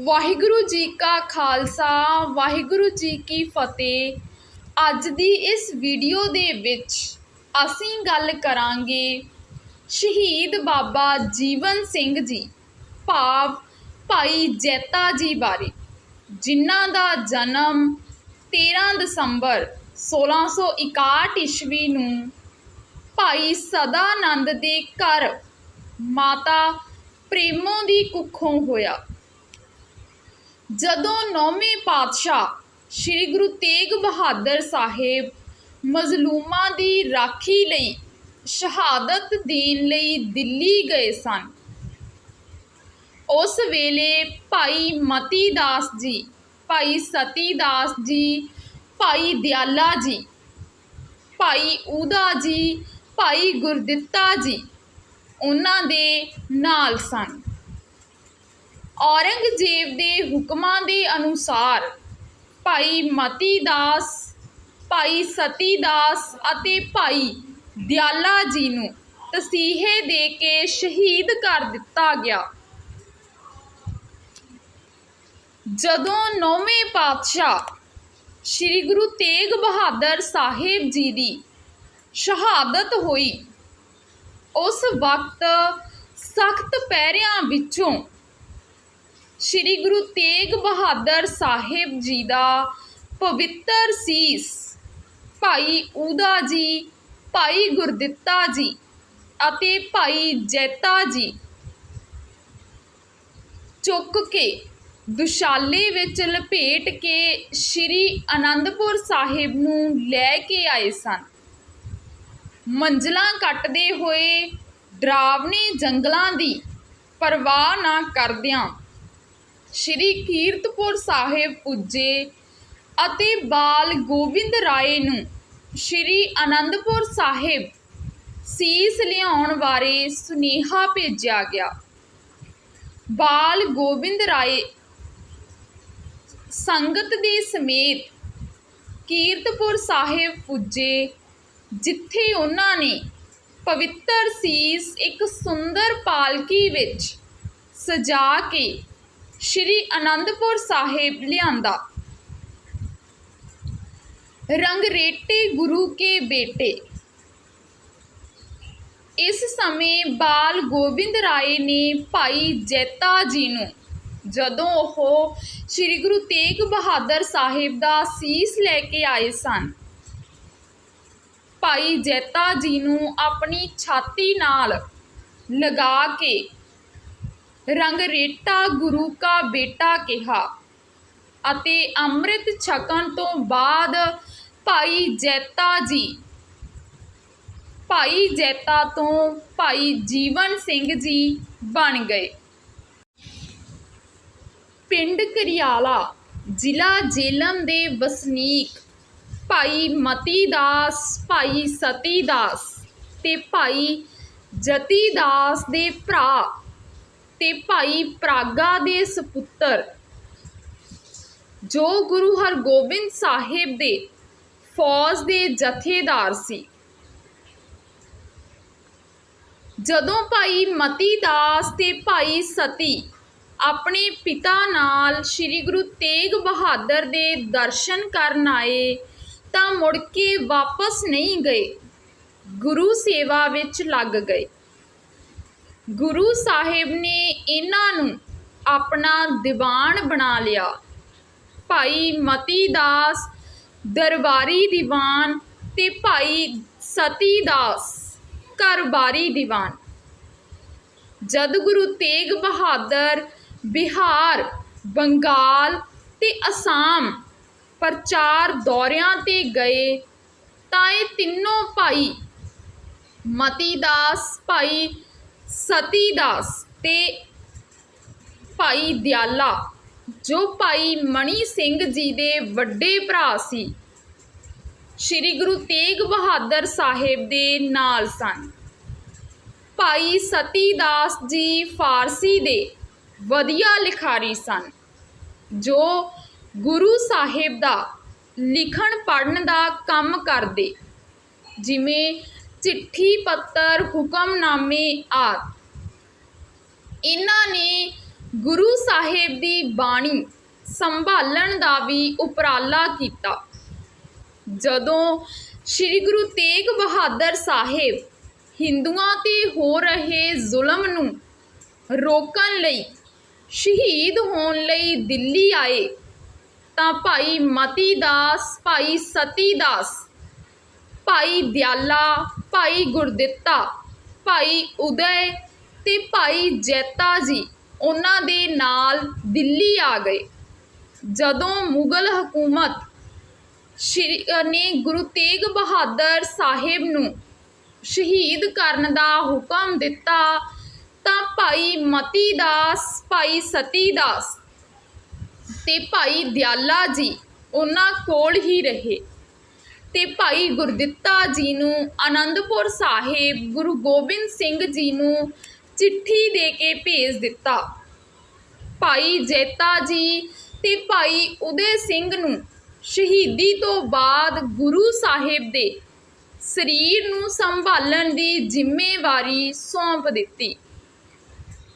ਵਾਹਿਗੁਰੂ ਜੀ ਕਾ ਖਾਲਸਾ, ਵਾਹਿਗੁਰੂ ਜੀ ਕੀ ਫਤਿਹ। ਅੱਜ ਦੀ ਇਸ ਵੀਡੀਓ ਦੇ ਵਿੱਚ ਅਸੀਂ ਗੱਲ ਕਰਾਂਗੇ ਸ਼ਹੀਦ ਬਾਬਾ ਜੀਵਨ ਸਿੰਘ ਜੀ, ਭਾਵ ਭਾਈ ਜੈਤਾ ਜੀ ਬਾਰੇ, ਜਿਨ੍ਹਾਂ ਦਾ ਜਨਮ 13 ਦਸੰਬਰ 1661 ਈਸਵੀ ਨੂੰ ਭਾਈ ਸਦਾਨੰਦ ਦੇ ਘਰ ਮਾਤਾ ਪ੍ਰੇਮੋ ਦੀ ਕੁੱਖੋਂ ਹੋਇਆ। ਜਦੋਂ ਨੌਵੇਂ ਪਾਤਸ਼ਾਹ ਸ੍ਰੀ ਗੁਰੂ ਤੇਗ ਬਹਾਦਰ ਸਾਹਿਬ ਮਜ਼ਲੂਮਾਂ ਦੀ ਰਾਖੀ ਲਈ ਸ਼ਹਾਦਤ ਦੇਣ ਲਈ ਦਿੱਲੀ ਗਏ ਸਨ, ਉਸ ਵੇਲੇ ਭਾਈ ਮਤੀ ਦਾਸ ਜੀ, ਭਾਈ ਸਤੀ ਦਾਸ ਜੀ, ਭਾਈ ਦਿਆਲਾ ਜੀ, ਭਾਈ ਊਦਾ ਜੀ, ਭਾਈ ਗੁਰਦਿੱਤਾ ਜੀ, ਉਹਨਾਂ ਦੇ ਨਾਲ ਸਨ। ਔਰੰਗਜ਼ੇਬ ਦੇ ਹੁਕਮਾਂ ਦੇ ਅਨੁਸਾਰ ਭਾਈ ਮਤੀ ਦਾਸ ਭਾਈ ਸਤੀ ਦਾਸ ਅਤੇ ਭਾਈ ਦਿਆਲਾ ਜੀ ਨੂੰ ਤਸੀਹੇ ਦੇ ਕੇ ਸ਼ਹੀਦ ਕਰ ਦਿੱਤਾ ਗਿਆ। ਜਦੋਂ ਨੌਵੇਂ ਪਾਤਸ਼ਾਹ ਸ੍ਰੀ ਗੁਰੂ ਤੇਗ ਬਹਾਦਰ ਸਾਹਿਬ ਜੀ ਦੀ ਸ਼ਹਾਦਤ ਹੋਈ, ਉਸ ਵਕਤ ਸਖਤ ਪਹਿਰਿਆਂ ਵਿੱਚੋਂ ਸ੍ਰੀ ਗੁਰੂ ਤੇਗ ਬਹਾਦਰ ਸਾਹਿਬ ਜੀ ਦਾ ਪਵਿੱਤਰ ਸੀਸ। ਭਾਈ ਊਦਾ ਜੀ, ਭਾਈ ਗੁਰਦਿੱਤਾ ਜੀ ਅਤੇ ਭਾਈ ਜੈਤਾ ਜੀ ਚੁੱਕ ਕੇ ਦੁਸ਼ਾਲੇ ਵਿੱਚ ਲਪੇਟ ਕੇ ਸ੍ਰੀ ਅਨੰਦਪੁਰ ਸਾਹਿਬ ਨੂੰ ਲੈ ਕੇ ਆਏ ਸਨ। ਮੰਜ਼ਲਾਂ ਕੱਟਦੇ ਹੋਏ ਡਰਾਵਨੇ ਜੰਗਲਾਂ ਦੀ ਪਰਵਾਹ ਨਾ ਕਰਦਿਆਂ ਸ੍ਰੀ ਕੀਰਤਪੁਰ ਸਾਹਿਬ ਪੁੱਜੇ ਅਤੇ ਬਾਲ ਗੋਬਿੰਦ ਰਾਏ ਨੂੰ ਸ੍ਰੀ ਅਨੰਦਪੁਰ ਸਾਹਿਬ ਸੀਸ ਲਿਆਉਣ ਬਾਰੇ ਸੁਨੇਹਾ ਭੇਜਿਆ ਗਿਆ। ਬਾਲ ਗੋਬਿੰਦ ਰਾਏ ਸੰਗਤ ਦੇ ਸਮੇਤ ਕੀਰਤਪੁਰ ਸਾਹਿਬ ਪੁੱਜੇ, ਜਿੱਥੇ ਉਹਨਾਂ ਨੇ ਪਵਿੱਤਰ ਸੀਸ ਇੱਕ ਸੁੰਦਰ ਪਾਲਕੀ ਵਿੱਚ ਸਜਾ ਕੇ ਸ਼੍ਰੀ ਅਨੰਦਪੁਰ ਸਾਹਿਬ ਲਿਆਂਦਾ। ਰੰਗਰੇਟੇ ਗੁਰੂ ਕੇ ਬੇਟੇ। ਇਸ ਸਮੇਂ ਬਾਲ ਗੋਬਿੰਦ ਰਾਏ ਨੇ ਭਾਈ ਜੈਤਾ ਜੀ ਨੂੰ, ਜਦੋਂ ਉਹ ਸ੍ਰੀ ਗੁਰੂ ਤੇਗ ਬਹਾਦਰ ਸਾਹਿਬ ਦਾ ਸੀਸ ਲੈ ਕੇ ਆਏ ਸਨ, ਭਾਈ ਜੈਤਾ ਜੀ ਨੂੰ ਆਪਣੀ ਛਾਤੀ ਨਾਲ ਲਗਾ ਕੇ ਰੰਗਰੇਟਾ ਗੁਰੂ ਕਾ ਬੇਟਾ ਕਿਹਾ ਅਤੇ ਅੰਮ੍ਰਿਤ ਛਕਣ ਤੋਂ ਬਾਅਦ ਭਾਈ ਜੈਤਾ ਜੀ, ਭਾਈ ਜੈਤਾ ਤੋਂ ਭਾਈ ਜੀਵਨ ਸਿੰਘ ਜੀ ਬਣ ਗਏ। ਪਿੰਡ ਕਰਿਆਲਾ ਜ਼ਿਲ੍ਹਾ ਜੇਲਮ ਦੇ ਵਸਨੀਕ ਭਾਈ ਮਤੀ ਦਾਸ, ਭਾਈ ਸਤੀ ਦਾਸ ਤੇ ਭਾਈ ਜਤੀ ਦਾਸ ਦੇ ਭਰਾ ਤੇ ਭਾਈ ਪ੍ਰਾਗਾ ਦੇ ਸੁਪੁੱਤਰ, ਜੋ ਗੁਰੂ ਹਰਗੋਬਿੰਦ ਸਾਹਿਬ ਦੇ ਫੌਜ ਦੇ ਜਥੇਦਾਰ ਸੀ। ਜਦੋਂ ਭਾਈ ਮਤੀ ਦਾਸ ਤੇ ਭਾਈ ਸਤੀ ਆਪਣੇ ਪਿਤਾ ਨਾਲ ਸ੍ਰੀ ਗੁਰੂ ਤੇਗ ਬਹਾਦਰ ਦੇ ਦਰਸ਼ਨ ਕਰਨ ਆਏ, ਤਾਂ ਮੁੜ ਕੇ ਵਾਪਸ ਨਹੀਂ ਗਏ। ਗੁਰੂ ਸੇਵਾ ਵਿੱਚ ਲੱਗ ਗਏ। ਗੁਰੂ ਸਾਹਿਬ ਨੇ ਇਹਨਾਂ ਨੂੰ ਆਪਣਾ ਦੀਵਾਨ ਬਣਾ ਲਿਆ। ਭਾਈ ਮਤੀ ਦਾਸ ਦਰਬਾਰੀ ਦੀਵਾਨ ਤੇ ਭਾਈ ਸਤੀ ਦਾਸ ਘਰਬਾਰੀ ਦੀਵਾਨ। ਜਦ ਗੁਰੂ ਤੇਗ ਬਹਾਦਰ, ਬਿਹਾਰ, ਬੰਗਾਲ ਤੇ ਅਸਾਮ ਪ੍ਰਚਾਰ ਦੌਰਿਆਂ ਤੇ ਗਏ, ਤਾਂ ਇਹ ਤਿੰਨੋਂ ਭਾਈ ਮਤੀ ਦਾਸ, ਭਾਈ ਸਤੀ ਦਾਸ ਤੇ ਭਾਈ ਦਿਆਲਾ, ਜੋ ਭਾਈ ਮਣੀ ਸਿੰਘ ਜੀ ਦੇ ਵੱਡੇ ਭਰਾ ਸੀ, ਸ੍ਰੀ ਗੁਰੂ ਤੇਗ ਬਹਾਦਰ ਸਾਹਿਬ ਦੇ ਨਾਲ ਸਨ। ਭਾਈ ਸਤੀ ਦਾਸ ਜੀ ਫਾਰਸੀ ਦੇ ਵਧੀਆ ਲਿਖਾਰੀ ਸਨ, ਜੋ ਗੁਰੂ ਸਾਹਿਬ ਦਾ ਲਿਖਣ ਪੜ੍ਹਨ ਦਾ ਕੰਮ ਕਰਦੇ, ਜਿਵੇਂ ਚਿੱਠੀ, ਪੱਤਰ, ਹੁਕਮਨਾਮੇ ਆਦਿ। ਇਹਨਾਂ ਨੇ ਗੁਰੂ ਸਾਹਿਬ ਦੀ ਬਾਣੀ ਸੰਭਾਲਣ ਦਾ ਵੀ ਉਪਰਾਲਾ ਕੀਤਾ। ਜਦੋਂ ਸ੍ਰੀ ਗੁਰੂ ਤੇਗ ਬਹਾਦਰ ਸਾਹਿਬ ਹਿੰਦੂਆਂ ਤੇ ਹੋ ਰਹੇ ਜ਼ੁਲਮ ਨੂੰ ਰੋਕਣ ਲਈ ਸ਼ਹੀਦ ਹੋਣ ਲਈ ਦਿੱਲੀ ਆਏ, ਤਾਂ ਭਾਈ ਮਤੀ ਦਾਸ, ਭਾਈ ਸਤੀ ਦਾਸ ਭਾਈ ਦਿਆਲਾ, ਭਾਈ ਗੁਰਦਿੱਤਾ, ਭਾਈ ਉਦੈ ਤੇ ਭਾਈ ਜੈਤਾ ਜੀ ਉਹਨਾਂ ਦੇ ਨਾਲ ਦਿੱਲੀ ਆ ਗਏ। ਜਦੋਂ ਮੁਗਲ ਹਕੂਮਤ ਸ਼੍ਰੀ ਨੇ ਗੁਰੂ ਤੇਗ ਬਹਾਦਰ ਸਾਹਿਬ ਨੂੰ ਸ਼ਹੀਦ ਕਰਨ ਦਾ ਹੁਕਮ ਦਿੱਤਾ, ਤਾਂ ਭਾਈ ਮਤੀ ਦਾਸ ਭਾਈ ਸਤੀ ਦਾਸ ਤੇ ਭਾਈ ਦਿਆਲਾ ਜੀ ਉਹਨਾਂ ਕੋਲ ਹੀ ਰਹੇ। ਤੇ ਭਾਈ ਗੁਰਦਿੱਤਾ ਜੀ ਨੂੰ ਆਨੰਦਪੁਰ ਸਾਹਿਬ ਗੁਰੂ ਗੋਬਿੰਦ ਸਿੰਘ ਜੀ ਨੂੰ ਚਿੱਠੀ ਦੇ ਕੇ ਭੇਜ ਦਿੱਤਾ। ਭਾਈ ਜੈਤਾ ਜੀ ਤੇ ਭਾਈ ਉਦੇ ਸਿੰਘ ਨੂੰ ਸ਼ਹੀਦੀ ਤੋਂ ਬਾਅਦ ਗੁਰੂ ਸਾਹਿਬ ਦੇ ਸਰੀਰ ਨੂੰ ਸੰਭਾਲਣ ਦੀ ਜ਼ਿੰਮੇਵਾਰੀ ਸੌਂਪ ਦਿੱਤੀ।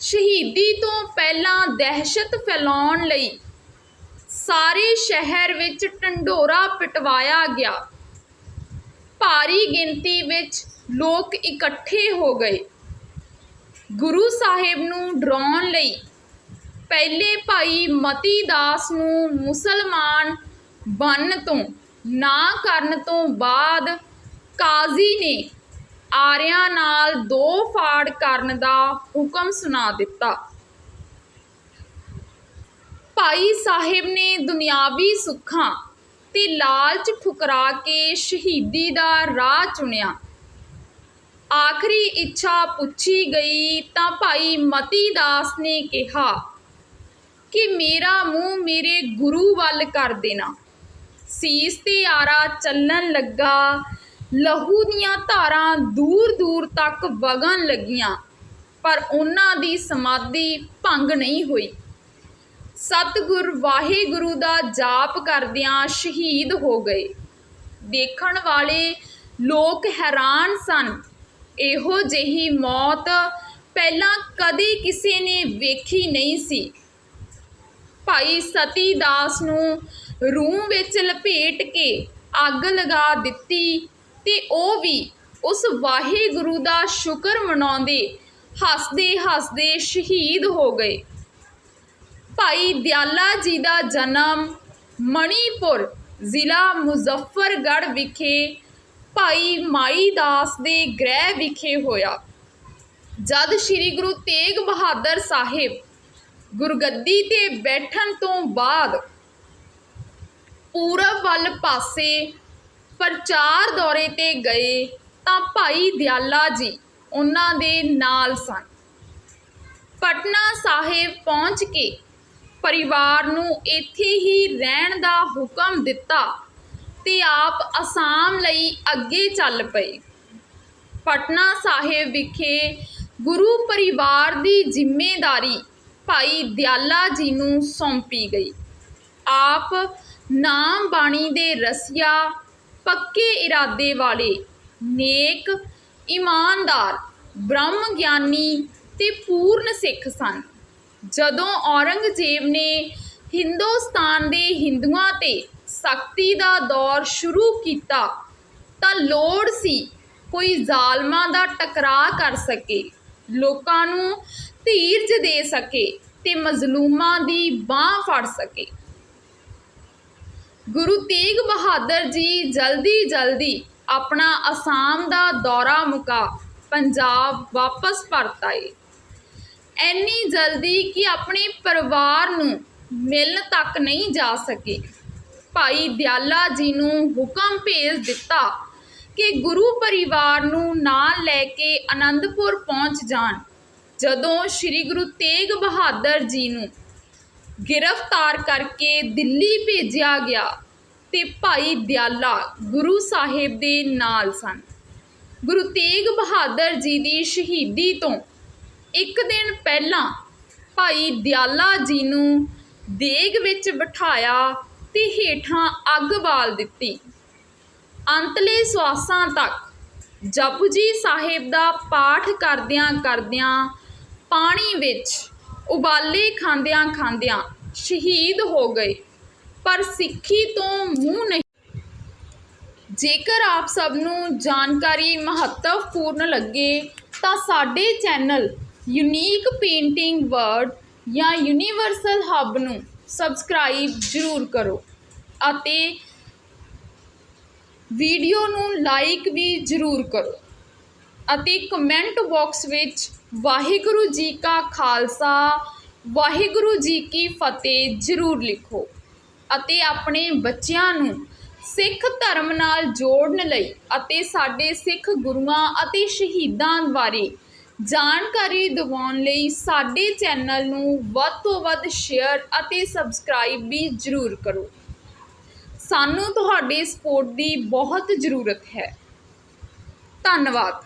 ਸ਼ਹੀਦੀ ਤੋਂ ਪਹਿਲਾਂ ਦਹਿਸ਼ਤ ਫੈਲਾਉਣ ਲਈ ਸਾਰੇ ਸ਼ਹਿਰ ਵਿੱਚ ਢੰਡੋਰਾ ਪਟਵਾਇਆ ਗਿਆ। ਭਾਰੀ ਗਿਣਤੀ ਵਿੱਚ ਲੋਕ ਇਕੱਠੇ ਹੋ ਗਏ। ਗੁਰੂ ਸਾਹਿਬ ਨੂੰ ਡਰਾਉਣ ਲਈ ਪਹਿਲੇ ਭਾਈ ਮਤੀ ਦਾਸ ਨੂੰ ਮੁਸਲਮਾਨ ਬਣਨ ਤੋਂ, ਨਾ ਕਰਨ ਤੋਂ ਬਾਅਦ ਕਾਜ਼ੀ ਨੇ ਆਰਿਆਂ ਨਾਲ ਦੋ ਫਾੜ ਕਰਨ ਦਾ ਹੁਕਮ ਸੁਣਾ ਦਿੱਤਾ। ਭਾਈ ਸਾਹਿਬ ਨੇ ਦੁਨਿਆਵੀ ਸੁੱਖਾਂ ਤੇ ਲਾਲਚ ਠੁਕਰਾ ਕੇ ਸ਼ਹੀਦੀ ਦਾ ਰਾਹ ਚੁਣਿਆ। ਆਖਰੀ ਇੱਛਾ ਪੁੱਛੀ ਗਈ ਤਾਂ ਭਾਈ ਮਤੀ ਦਾਸ ਨੇ ਕਿਹਾ ਕਿ ਮੇਰਾ ਮੂੰਹ ਮੇਰੇ ਗੁਰੂ ਵੱਲ ਕਰ ਦੇਣਾ। ਸੀਸ ਤੇ ਆਰਾ ਚੱਲਣ ਲੱਗਾ, ਲਹੂ ਦੀਆਂ ਧਾਰਾਂ ਦੂਰ ਦੂਰ ਤੱਕ ਵਗਣ ਲੱਗੀਆਂ, ਪਰ ਉਹਨਾਂ ਦੀ ਸਮਾਧੀ ਭੰਗ ਨਹੀਂ ਹੋਈ। ਸਤਿਗੁਰ ਵਾਹਿਗੁਰੂ ਦਾ ਜਾਪ ਕਰਦਿਆਂ ਸ਼ਹੀਦ ਹੋ ਗਏ। ਦੇਖਣ ਵਾਲੇ ਲੋਕ ਹੈਰਾਨ ਸਨ। ਇਹੋ ਜਿਹੀ ਮੌਤ ਪਹਿਲਾਂ ਕਦੇ ਕਿਸੇ ਨੇ ਵੇਖੀ ਨਹੀਂ ਸੀ। ਭਾਈ ਸਤੀ ਦਾਸ ਨੂੰ ਰੂਮ ਵਿੱਚ ਲਪੇਟ ਕੇ ਅੱਗ ਲਗਾ ਦਿੱਤੀ ਤੇ ਉਹ ਵੀ ਉਸ ਵਾਹਿਗੁਰੂ ਦਾ ਸ਼ੁਕਰ ਮਨਾਉਂਦੇ ਹੱਸਦੇ ਹੱਸਦੇ ਸ਼ਹੀਦ ਹੋ ਗਏ। ਭਾਈ ਦਿਆਲਾ ਜੀ ਦਾ ਜਨਮ ਮਣੀਪੁਰ ਜ਼ਿਲ੍ਹਾ ਮੁਜ਼ੱਫਰਗੜ੍ਹ ਵਿਖੇ ਭਾਈ ਮਾਈ ਦਾਸ ਦੇ ਗ੍ਰਹਿ ਵਿਖੇ ਹੋਇਆ। ਜਦ ਸ੍ਰੀ ਗੁਰੂ ਤੇਗ ਬਹਾਦਰ ਸਾਹਿਬ ਗੁਰਗੱਦੀ ਤੇ ਬੈਠਣ ਤੋਂ ਬਾਅਦ ਪੂਰਬ ਵੱਲ ਪਾਸੇ ਪ੍ਰਚਾਰ ਦੌਰੇ ਤੇ ਗਏ ਤਾਂ ਭਾਈ ਦਿਆਲਾ ਜੀ ਉਹਨਾਂ ਦੇ ਨਾਲ ਸਨ। ਪਟਨਾ ਸਾਹਿਬ ਪਹੁੰਚ ਕੇ ਪਰਿਵਾਰ ਨੂੰ ਇੱਥੇ ਹੀ ਰਹਿਣ ਦਾ ਹੁਕਮ ਦਿੱਤਾ ਤੇ ਆਪ ਅਸਾਮ ਲਈ ਅੱਗੇ ਚੱਲ ਪਏ। ਪਟਨਾ ਸਾਹਿਬ ਵਿਖੇ ਗੁਰੂ ਪਰਿਵਾਰ ਦੀ ਜ਼ਿੰਮੇਵਾਰੀ ਭਾਈ ਦਿਆਲਾ ਜੀ ਨੂੰ ਸੌਂਪੀ ਗਈ। ਆਪ ਨਾਮ ਬਾਣੀ ਦੇ ਰਸੀਆ, ਪੱਕੇ ਇਰਾਦੇ ਵਾਲੇ, ਨੇਕ, ਇਮਾਨਦਾਰ ਬ੍ਰਹਮ ਗਿਆਨੀ ਤੇ ਪੂਰਨ ਸਿੱਖ ਸਨ। ਜਦੋਂ ਔਰੰਗਜ਼ੇਬ ਨੇ ਹਿੰਦੁਸਤਾਨ ਦੇ ਹਿੰਦੂਆਂ ਤੇ ਸਖਤੀ ਦਾ ਦੌਰ ਸ਼ੁਰੂ ਕੀਤਾ, ਤਾਂ ਲੋੜ ਸੀ ਕੋਈ ਜ਼ਾਲਮਾਂ ਦਾ ਟਕਰਾਅ ਕਰ ਸਕੇ, ਲੋਕਾਂ ਨੂੰ ਧੀਰਜ ਦੇ ਸਕੇ ਤੇ ਮਜ਼ਲੂਮਾਂ ਦੀ ਬਾਹ ਫੜ ਸਕੇ। ਗੁਰੂ ਤੇਗ ਬਹਾਦਰ ਜੀ ਜਲਦੀ ਜਲਦੀ ਆਪਣਾ ਅਸਾਮ ਦਾ ਦੌਰਾ ਮੁਕਾ, ਪੰਜਾਬ ਵਾਪਸ ਪਰਤਾਏ ਇੰਨੀ ਜਲਦੀ ਕਿ ਆਪਣੇ ਪਰਿਵਾਰ ਨੂੰ ਮਿਲਣ ਤੱਕ ਨਹੀਂ ਜਾ ਸਕੇ। ਭਾਈ ਦਿਆਲਾ ਜੀ ਨੂੰ ਹੁਕਮ ਭੇਜ ਦਿੱਤਾ ਕਿ ਗੁਰੂ ਪਰਿਵਾਰ ਨੂੰ ਨਾਲ ਲੈ ਕੇ ਆਨੰਦਪੁਰ ਪਹੁੰਚ ਜਾਣ। ਜਦੋਂ ਸ੍ਰੀ ਗੁਰੂ ਤੇਗ ਬਹਾਦਰ ਜੀ ਨੂੰ ਗ੍ਰਿਫਤਾਰ ਕਰਕੇ ਦਿੱਲੀ ਭੇਜਿਆ ਗਿਆ ਤੇ ਭਾਈ ਦਿਆਲਾ ਗੁਰੂ ਸਾਹਿਬ ਦੇ ਨਾਲ ਸਨ। ਗੁਰੂ ਤੇਗ ਬਹਾਦਰ ਜੀ ਦੀ ਸ਼ਹੀਦੀ ਤੋਂ ਇੱਕ ਦਿਨ ਪਹਿਲਾਂ ਭਾਈ ਦਿਆਲਾ ਜੀ ਨੂੰ ਦੇਗ ਵਿੱਚ ਬਿਠਾਇਆ ਤੇ ਹੇਠਾਂ ਅੱਗ ਬਾਲ ਦਿੱਤੀ। ਅੰਤਲੇ ਸਵਾਸਾਂ ਤੱਕ ਜਪਜੀ ਸਾਹਿਬ ਦਾ ਪਾਠ ਕਰਦਿਆਂ ਕਰਦਿਆਂ ਪਾਣੀ ਵਿੱਚ ਉਬਾਲੇ ਖਾਂਦਿਆਂ ਖਾਂਦਿਆਂ ਸ਼ਹੀਦ ਹੋ ਗਏ, ਪਰ ਸਿੱਖੀ ਤੋਂ ਮੂੰਹ ਨਹੀਂ। ਜੇਕਰ ਆਪ ਸਭ ਨੂੰ ਜਾਣਕਾਰੀ ਮਹੱਤਵਪੂਰਨ ਲੱਗੇ ਤਾਂ ਸਾਡੇ ਚੈਨਲ ਯੂਨੀਕ ਪੇਂਟਿੰਗ ਵਰਡ ਜਾਂ ਯੂਨੀਵਰਸਲ ਹੱਬ ਨੂੰ ਸਬਸਕ੍ਰਾਈਬ ਜ਼ਰੂਰ ਕਰੋ ਅਤੇ ਵੀਡੀਓ ਨੂੰ ਲਾਈਕ ਵੀ ਜ਼ਰੂਰ ਕਰੋ ਅਤੇ ਕਮੈਂਟ ਬਾਕਸ ਵਿੱਚ ਵਾਹਿਗੁਰੂ ਜੀ ਕਾ ਖਾਲਸਾ, ਵਾਹਿਗੁਰੂ ਜੀ ਕੀ ਫਤਿਹ ਜ਼ਰੂਰ ਲਿਖੋ ਅਤੇ ਆਪਣੇ ਬੱਚਿਆਂ ਨੂੰ ਸਿੱਖ ਧਰਮ ਨਾਲ ਜੋੜਨ ਲਈ ਅਤੇ ਸਾਡੇ ਸਿੱਖ ਗੁਰੂਆਂ ਅਤੇ ਸ਼ਹੀਦਾਂ ਬਾਰੇ ਜਾਣਕਾਰੀ ਦਿਵਾਉਣ ਲਈ ਸਾਡੇ ਚੈਨਲ ਨੂੰ ਵੱਧ ਤੋਂ ਵੱਧ ਸ਼ੇਅਰ ਅਤੇ ਸਬਸਕ੍ਰਾਈਬ ਵੀ ਜ਼ਰੂਰ ਕਰੋ। ਸਾਨੂੰ ਤੁਹਾਡੇ ਸਪੋਰਟ ਦੀ ਬਹੁਤ ਜ਼ਰੂਰਤ ਹੈ। ਧੰਨਵਾਦ।